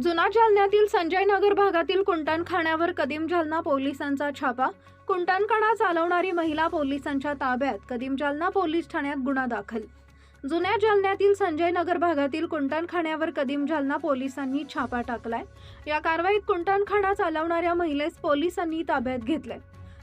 जुना जालन्यातील संजय नगर भागातील कुंटणखाण्यावर कदीम जालना पोलिसांचा छापा. कुंटणखाणा चालवणारी महिला पोलिसांच्या ताब्यात कदीम जालना पोलीस ठाण्यात गुन्हा दाखल. जुन्या जालन्यातील संजय नगर भागातील कुंटणखाण्यावर कदीम जालना पोलिसांनी छापा टाकलाय. या कारवाईत कुंटणखाणा चालवणाऱ्या महिलेस पोलिसांनी ताब्यात घेतलंय.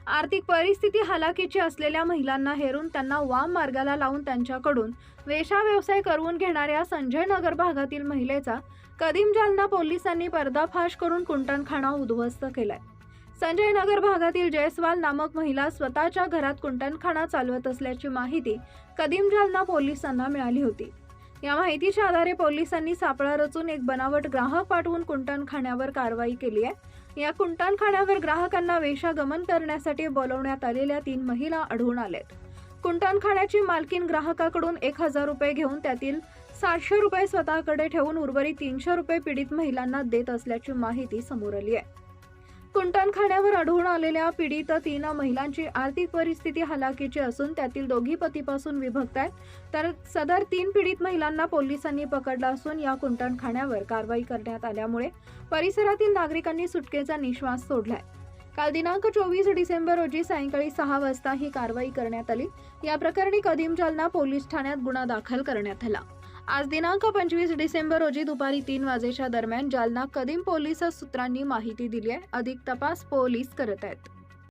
आर्थिक परिस्थिती हालाकीची असलेल्या महिलांना हेरून त्यांना वाम मार्गाला लावून त्यांच्याकडून वेशा व्यवसाय करवून घेणाऱ्या संजय नगर भागातील महिलेचा कदीम जालना पोलिसांनी पर्दाफाश करून कुंटणखाना उद्ध्वस्त केलाय. संजय नगर भागातील जयस्वाल नामक महिला स्वतःच्या घरात कुंटणखाना चालवत असल्याची माहिती कदीम जालना पोलिसांना मिळाली होती. या माहितीच्या आधारे पोलिसांनी सापळा रचून एक बनावट ग्राहक पाठवून कुंटणखाण्यावर कारवाई केली आहे. या कुंटणखाण्यावर ग्राहकांना वेशागमन करण्यासाठी बोलवण्यात आलेल्या तीन महिला आढळून आल्यात. कुंटणखाण्याची मालकीन ग्राहकाकडून एक हजार रुपये घेऊन त्यातील सातशे रुपये स्वतःकडे ठेवून उर्वरित तीनशे रुपये पीडित महिलांना देत असल्याची माहिती समोर आली आहे. कुंटणखाण्यावर आढळून आलेल्या पीडित तीन महिलांची आर्थिक परिस्थिती हलाखीची असून त्यातील दोघी पतीपासून विभक्त आहेत. तर सदर तीन पीडित महिलांना पोलिसांनी पकडलं असून या कुंटणखाण्यावर कारवाई करण्यात आल्यामुळे परिसरातील नागरिकांनी सुटकेचा निश्वास सोडलाय. काल दिनांक चोवीस डिसेंबर रोजी सायंकाळी सहा वाजता ही कारवाई करण्यात आली. या प्रकरणी कदीम जालना पोलीस ठाण्यात गुन्हा दाखल करण्यात आला. आज दिनांक पंचवीस डिसेंबर रोजी दुपारी तीन वाजेच्या दरम्यान जालना कदीम पोलीस सूत्रांनी माहिती दिली आहे. अधिक तपास पोलीस करत आहेत.